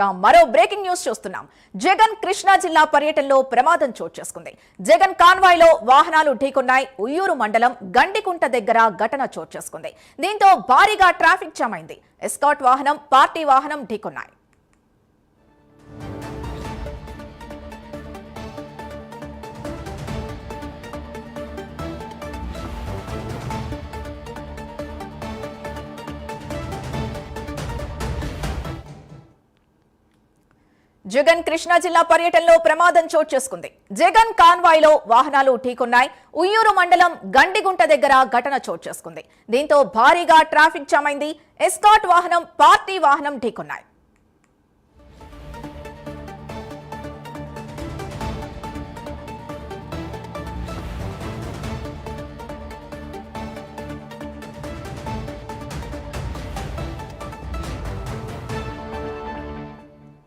ఇక మరో breaking news చూస్తున్నాం. జగన్ కృష్ణా జిల్లా పర్యటనలో ప్రమాదం చోటు చేసుకుంది. జగన్ కాన్వాయ్లో వాహనాలు ఢీకొన్నాయి. ఉయ్యూరు మండలం గండికుంట దగ్గర ఘటన చోటు చేసుకుంది. దీంతో భారీగా ట్రాఫిక్ జామ్ అయింది. ఎస్కాట్ వాహనం పార్టీ వాహనం ఢీకొన్నాయి. జగన్ కృష్ణా జిల్లా పర్యటనలో ప్రమాదం చోటు చేసుకుంది. జగన్ కాన్వాయ్లో వాహనాలు ఢీకొన్నాయి. ఉయ్యూరు మండలం గండిగుంట దగ్గర ఘటన చోటు చేసుకుంది. దీంతో భారీగా ట్రాఫిక్ జామ్ అయింది. ఎస్కాట్ వాహనం పార్టీ వాహనం ఢీకొన్నాయి.